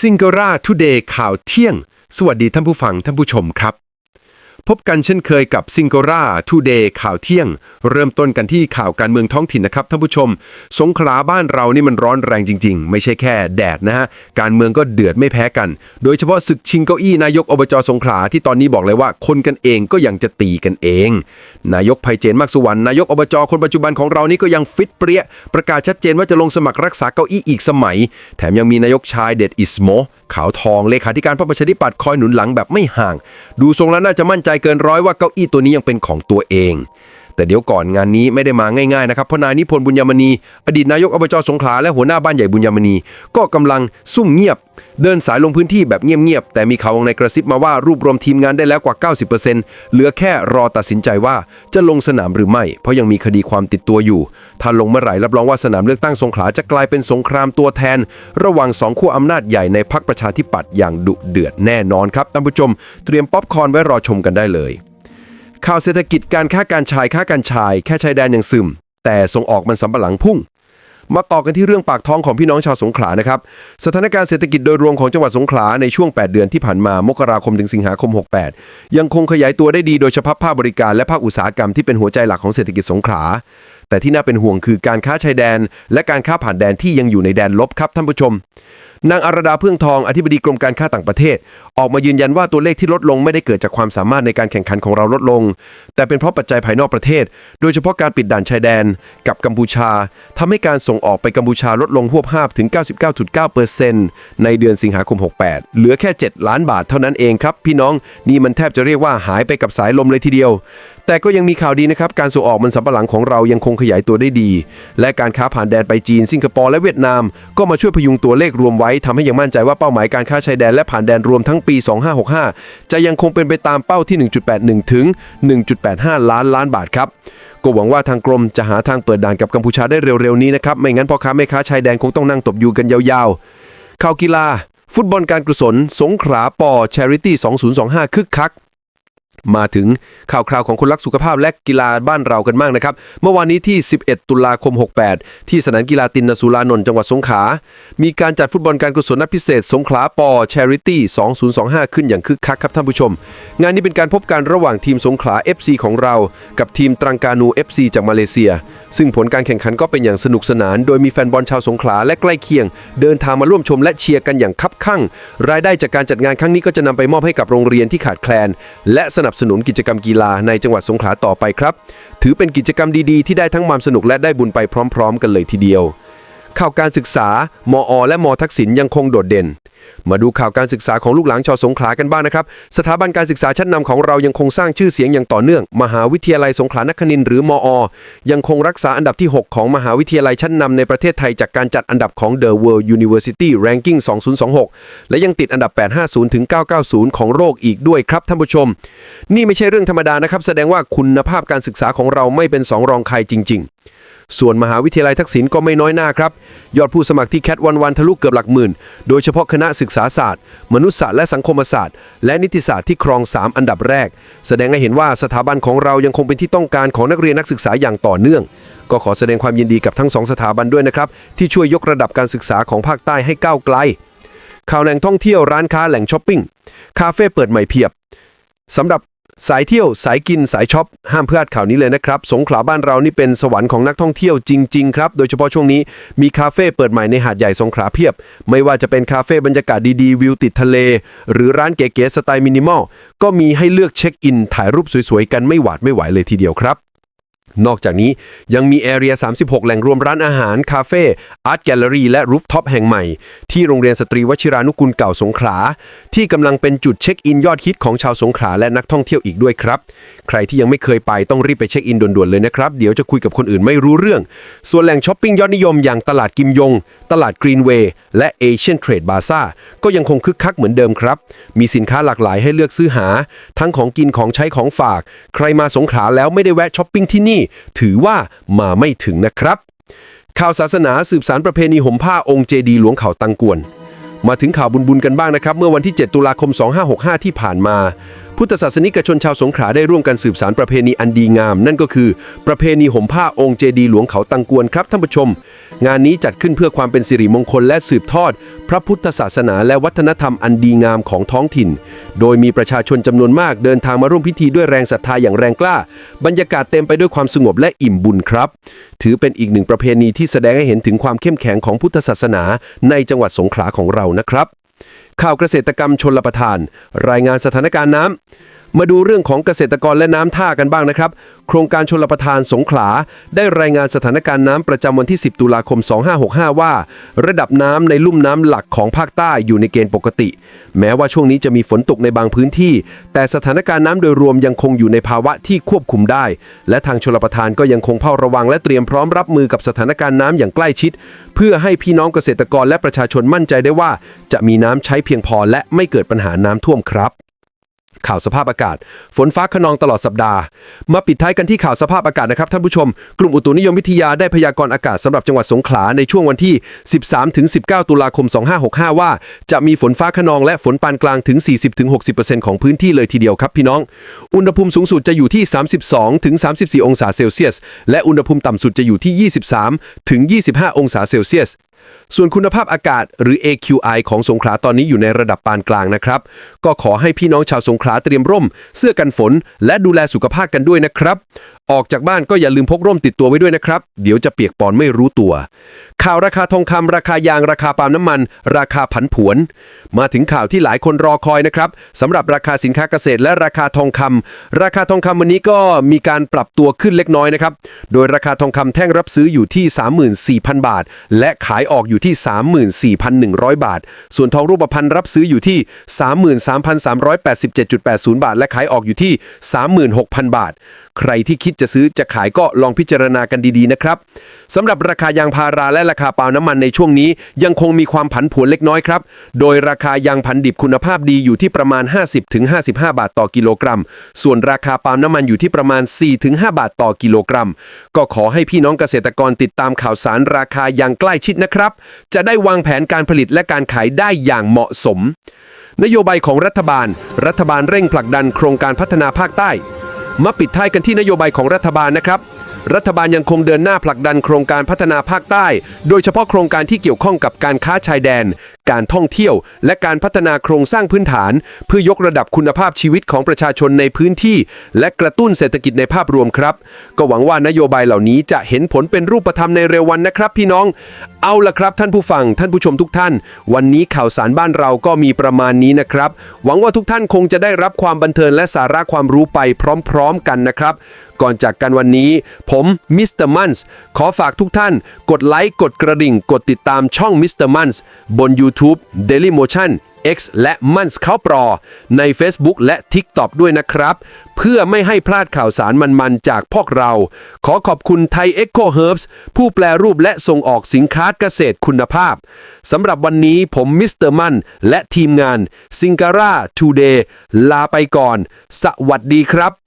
ซิงเกิราทูเดย์ข่าวเที่ยง สวัสดีท่านผู้ฟังท่านผู้ชมครับ พบกันเช่นเคยกับซิงเกิราทูเดย์ข่าวเที่ยง เริ่มต้นกันที่ข่าวการเมืองท้องถิ่นนะครับท่านผู้ชม สงขลาบ้านเรานี่มันร้อนแรงจริง ๆ ไม่ใช่แค่แดดนะฮะ การเมืองก็เดือดไม่แพ้กัน โดยเฉพาะศึกชิงเก้าอี้นายกอบจสงขลาที่ตอนนี้บอกเลยว่า คนกันเองก็ยังจะตีกันเอง นายกไพเจนมากสุวรรณนายกอบจคนปัจจุบันของเรานี่ก็ยังฟิตเปรี้ยประกาศชัดเจนว่าจะลงสมัครรักษาเก้าอี้อีกสมัย แถมยังมีนายกชายเด็ดอิสโมขาวทองเลขาธิการพรรคประชาธิปัตย์คอยหนุนหลังแบบไม่ห่าง ดูทรงแล้วน่าจะมั่นใจเกินร้อยว่าเก้าอี้ตัวนี้ยังเป็นของตัวเอง แต่เดี๋ยวก่อนงานนี้ไม่ได้มาง่ายๆนะครับเพราะนายนิพนธ์บุญยมณี อดีตนายกอบจสงขลาและหัวหน้าบ้านใหญ่บุญยมณี ก็กำลังซุ่มเงียบ เดินสายลงพื้นที่แบบเงียบๆแต่มีข่าวในกระซิบมาว่ารวบรวมทีมงานได้แล้วกว่า 90%เหลือแค่รอตัดสินใจว่าจะลงสนามหรือไม่ เพราะยังมีคดีความติดตัวอยู่ ถ้าลงเมื่อไหร่รับรองว่าสนามเลือกตั้งสงขลาจะกลายเป็นสงครามตัวแทน ระหว่างสองขั้วอำนาจใหญ่ในพรรคประชาธิปัตย์อย่างดุเดือดแน่นอนครับท่านผู้ชม เตรียมป๊อปคอร์นไว้รอชมกันได้เลย ข่าวเศรษฐกิจการค้าการชายค้าการชาย แค่ชายแดนยังซึม แต่ส่งออกมันสำปะหลังพุ่ง มาต่อกันที่เรื่องปากท้องของพี่น้องชาวสงขลานะครับ สถานการณ์เศรษฐกิจโดยรวมของจังหวัดสงขลาในช่วง 8 เดือนที่ผ่านมามกราคมถึงสิงหาคม 68 ยังคงขยายตัวได้ดีโดยเฉพาะภาคบริการและภาคอุตสาหกรรมที่เป็นหัวใจหลักของเศรษฐกิจสงขลาแต่ที่น่าเป็นห่วงคือการค้าชายแดน และการค้าผ่านแดนที่ยังอยู่ในแดนลบครับท่านผู้ชม นางอารดาเพื่องทองอธิบดีกรมการค้าต่างประเทศ ออกมายืนยันว่าตัวเลขที่ลดลงไม่ได้เกิดจากความสามารถในการแข่งขันของเราลดลง แต่เป็นเพราะปัจจัยภายนอกประเทศ โดยเฉพาะการปิดด่านชายแดน กับกัมพูชาทำให้การส่งออกไปกัมพูชาลดลงหวบภาถึง 99.9%ในเดือนสิงหาคม 68 เหลือแค่ 7 ล้านบาทเท่านั้นเองครับพี่น้องนี่มันแทบจะเรียกว่าหายไปกับสายลมเลยทีเดียว แต่ก็ยังมีข่าวดีนะครับการส่งออกมันสำปะหลังของเรายังคงขยายตัวได้ดี และการค้าผ่านแดนไปจีน สิงคโปร์และเวียดนาม ก็มาช่วยพยุงตัวเลขรวมไว้ทำให้ยังมั่นใจว่าเป้าหมายการค้าชายแดนและผ่านแดนรวมทั้งปี 2565 จะยังคงเป็นไปตามเป้าที่ 1.81 ถึง 1.85 ล้านล้านบาทครับก็หวังว่าทางกรมจะหาทางเปิดด่านกับกัมพูชาได้เร็วๆนี้นะครับไม่งั้นพ่อค้าแม่ค้าชายแดนคงต้องนั่งตบยูกันยาวๆข่าวกีฬา ฟุตบอลการกุศล สงขลาปอ Charity 2025 คึกคัก มาถึงข่าวคราวของคนรักสุขภาพและกีฬาบ้านเรากันบ้างนะครับ เมื่อวานนี้ที่ 11 ตุลาคม 68 ที่สนามกีฬาตินนสุรานนท์จังหวัดสงขลา มีการจัดฟุตบอลการกุศลนัดพิเศษ สงขลาปอ Charity 2025 ขึ้นอย่างคึกคักครับท่านผู้ชม งานนี้เป็นการพบกันระหว่างทีมสงขลา FC ของเรา กับทีมตรังกานู FC จากมาเลเซีย ซึ่งผลการแข่งขันก็เป็นอย่างสนุกสนาน โดยมีแฟนบอลชาวสงขลาและใกล้เคียง เดินทางมาร่วมชมและเชียร์กันอย่างคับคั่ง รายได้จากการจัดงานครั้งนี้ก็จะนำไปมอบให้กับโรงเรียนที่ขาดแคลน และสนับสนุนกิจกรรมกีฬาในจังหวัดสงขลาต่อไปครับ ถือเป็นกิจกรรมดีๆ ที่ได้ทั้งความสนุกและได้บุญไปพร้อม ๆ กันเลยทีเดียว ข่าวการศึกษามออและมทักษิณยังคงโดดเด่น มาดูข่าวการศึกษาของลูกหลานชาวสงขลากันบ้างนะครับ สถาบันการศึกษาชั้นนำของเรายังคงสร้างชื่อเสียงอย่างต่อเนื่อง มหาวิทยาลัยสงขลานครินทร์หรือมออยังคงรักษาอันดับที่ 6 ของมหาวิทยาลัยชั้นนำในประเทศไทยจากการจัดอันดับของ The World University Ranking 2026 และยังติดอันดับ 850ถึง990 ของโลกอีกด้วยครับท่านผู้ชม นี่ไม่ใช่เรื่องธรรมดานะครับแสดงว่าคุณภาพการศึกษาของเราไม่เป็นสองรองใครจริง ๆ ส่วนมหาวิทยาลัยทักษิณก็ไม่น้อยหน้าครับ ยอดผู้สมัครที่แคทวันวันทะลุเกือบหลักหมื่น โดยเฉพาะคณะศึกษาศาสตร์ มนุษยศาสตร์และสังคมศาสตร์ และนิติศาสตร์ที่ครอง 3 อันดับแรก แสดงให้เห็นว่าสถาบันของเรายังคงเป็นที่ต้องการของนักเรียนนักศึกษาอย่างต่อเนื่อง ก็ขอแสดงความยินดีกับทั้งสองสถาบันด้วยนะครับที่ช่วยยกระดับการศึกษาของภาคใต้ให้ก้าวไกลข่าวแหล่งท่องเที่ยวร้านค้าแหล่งช้อปปิ้งคาเฟ่เปิดใหม่เพียบสำหรับ สายเที่ยวสายกินสายช็อป ห้ามพลาดข่าวนี้เลยนะครับ สงขลาบ้านเรานี่เป็นสวรรค์ของนักท่องเที่ยวจริง ๆ ครับ โดยเฉพาะช่วงนี้มีคาเฟ่เปิดใหม่ในหาดใหญ่สงขลาเพียบ ไม่ว่าจะเป็นคาเฟ่บรรยากาศดีๆ วิวติดทะเล หรือร้านเก๋ๆสไตล์มินิมอลก็มีให้เลือกเช็คอินถ่ายรูปสวยๆกันไม่หวาดไม่ไหวเลยทีเดียวครับ นอกจากนี้ยังมีแอเรีย 36 แหล่งรวมร้านอาหาร คาเฟ่อาร์ตแกลเลอรี่และรูฟท็อปแห่งใหม่ ที่โรงเรียนสตรีวชิรานุกุลเก่าสงขลา ที่กำลังเป็นจุดเช็คอินยอดฮิตของชาวสงขลาและนักท่องเที่ยวอีกด้วยครับ ใครที่ยังไม่เคยไปต้องรีบไปเช็คอินด่วนๆเลยนะครับ เดี๋ยวจะคุยกับคนอื่นไม่รู้เรื่อง ส่วนแหล่งช้อปปิ้งยอดนิยมอย่างตลาดกิมยง ตลาดกรีนเวย์และเอเชียนเทรดบาซ่าก็ยังคงคึกคักเหมือนเดิมครับ มีสินค้าหลากหลายให้เลือกซื้อหา ทั้งของกินของใช้ของฝาก ใครมาสงขลาแล้วไม่ได้แวะช้อปปิ้งที่นี่ถือว่ามาไม่ถึงนะครับ ข่าวศาสนาสืบสารประเพณีห่มผ้าองค์เจดีหลวงเขาตังกวน มาถึงข่าวบุญๆกันบ้างนะครับ เมื่อวันที่ 7 ตุลาคม 2565 ที่ผ่านมา พุทธศาสนิกชนชาวสงขลาได้ร่วมกันสืบสารประเพณีอันดีงาม นั่นก็คือประเพณีห่มผ้าองค์เจดีหลวงเขาตังกวนครับท่านผู้ชม งานนี้จัดขึ้นเพื่อความเป็นสิริมงคลและสืบทอด พระพุทธศาสนาและวัฒนธรรมอันดีงามของท้องถิ่น โดยมีประชาชนจำนวนมากเดินทางมาร่วมพิธีด้วยแรงศรัทธาอย่างแรงกล้า บรรยากาศเต็มไปด้วยความสงบและอิ่มบุญครับ ถือเป็นอีกหนึ่งประเพณีที่แสดงให้เห็นถึงความเข้มแข็งของพุทธศาสนาในจังหวัดสงขลาของเรานะครับ ข่าวเกษตรกรรมชนลประทาน รายงานสถานการณ์น้ำ มาดูเรื่องของเกษตรกรและน้ำท่ากันบ้างนะครับ โครงการชลประทานสงขลา ได้รายงานสถานการณ์น้ำประจำวันที่ 10 ตุลาคม 2565 ว่า ระดับน้ำในลุ่มน้ำหลักของภาคใต้อยู่ในเกณฑ์ปกติ แม้ว่าช่วงนี้จะมีฝนตกในบางพื้นที่ แต่สถานการณ์น้ำโดยรวมยังคงอยู่ในภาวะที่ควบคุมได้ และทางชลประทานก็ยังคงเฝ้าระวังและเตรียมพร้อมรับมือกับสถานการณ์น้ำอย่างใกล้ชิด เพื่อให้พี่น้องเกษตรกรและประชาชนมั่นใจได้ว่า จะมีน้ำใช้เพียงพอและไม่เกิดปัญหาน้ำท่วมครับ ข่าวสภาพอากาศ ฝนฟ้าขนองตลอดสัปดาห์ มาปิดท้ายกันที่ข่าวสภาพอากาศนะครับท่านผู้ชม กลุ่มอุตุนิยมวิทยาได้พยากรณ์อากาศสำหรับจังหวัดสงขลาในช่วงวันที่ 13-19 ตุลาคม 2565 ว่า จะมีฝนฟ้าขนองและฝนปานกลางถึง 40-60%ของพื้นที่เลยทีเดียวครับพี่น้อง อุณหภูมิสูงสุดจะอยู่ที่ 32-34 องศาเซลเซียส และอุณหภูมิต่ำสุดจะอยู่ที่ 23-25 องศาเซลเซียสส่วนคุณภาพอากาศหรือ AQI ของสงขลาตอนนี้อยู่ในระดับปานกลางนะครับ ก็ขอให้พี่น้องชาวสงขลาเตรียมร่ม เสื้อกันฝน และดูแลสุขภาพกันด้วยนะครับออกจากบ้านก็อย่าลืมพกร่มติดตัวไว้ด้วยนะครับ เดี๋ยวจะเปียกปอนไม่รู้ตัว ข่าวราคาทองคำราคายางราคาปาล์มน้ำมัน ราคาผันผวน มาถึงข่าวที่หลายคนรอคอยนะครับสำหรับราคาสินค้าเกษตรและราคาทองคำราคาทองคำวันนี้ก็มีการปรับตัวขึ้นเล็กน้อยนะครับ โดยราคาทองคำแท่งรับซื้ออยู่ที่ 34,000 บาท และขายออกอยู่ที่ 34,100 บาท ส่วนทองรูปพรรณรับซื้ออยู่ที่ 33,387.80 บาท และขายออกอยู่ที่ 36,000 บาทใครที่คิดจะซื้อจะขายก็ลองพิจารณากันดีๆนะครับสำหรับราคายางพาราและราคาปาล์มน้ำมันในช่วงนี้ ยังคงมีความผันผวนเล็กน้อยครับ โดยราคายางพันดิบคุณภาพดีอยู่ที่ประมาณ 50-55 บาทต่อกิโลกรัม ส่วนราคาปาล์มน้ำมันอยู่ที่ประมาณ 4-5 บาทต่อกิโลกรัม ก็ขอให้พี่น้องเกษตรกรติดตามข่าวสารราคาอย่างใกล้ชิดนะครับ จะได้วางแผนการผลิตและการขายได้อย่างเหมาะสม นโยบายของรัฐบาล รัฐบาลเร่งผลักดันโครงการพัฒนาภาคใต้ มาปิดท้ายกันที่นโยบายของรัฐบาลนะครับ รัฐบาลยังคงเดินหน้าผลักดันโครงการพัฒนาภาคใต้ โดยเฉพาะโครงการที่เกี่ยวข้องกับการค้าชายแดน การท่องเที่ยว และการพัฒนาโครงสร้างพื้นฐาน เพื่อยกระดับคุณภาพชีวิตของประชาชนในพื้นที่ และกระตุ้นเศรษฐกิจในภาพรวมครับ ก็หวังว่านโยบายเหล่านี้จะเห็นผลเป็นรูปธรรมในเร็ววันนะครับ พี่น้อง เอาละครับ ท่านผู้ฟัง ท่านผู้ชมทุกท่าน วันนี้ข่าวสารบ้านเราก็มีประมาณนี้นะครับ หวังว่าทุกท่านคงจะได้รับความบันเทิงและสาระความรู้ไปพร้อม ๆ กันนะครับ ก่อนจากกันวันนี้ ผมมิสเตอร์มันส์ขอฝากทุกท่านกดไลค์กดกระดิ่ง กดติดตามช่องมิสเตอร์มันส์บน YouTube Dailymotion X และมันส์เขาปรอ ใน Facebook และ TikTok ด้วยนะครับ เพื่อไม่ให้พลาดข่าวสารมันๆ จากพวกเรา ขอขอบคุณไทย Echo Herbs ผู้แปลรูปและส่งออกสินค้าเกษตรคุณภาพสำหรับวันนี้ผมมิสเตอร์มันและทีมงานซิงการ่าทูเดย์ลาไปก่อน สวัสดีครับ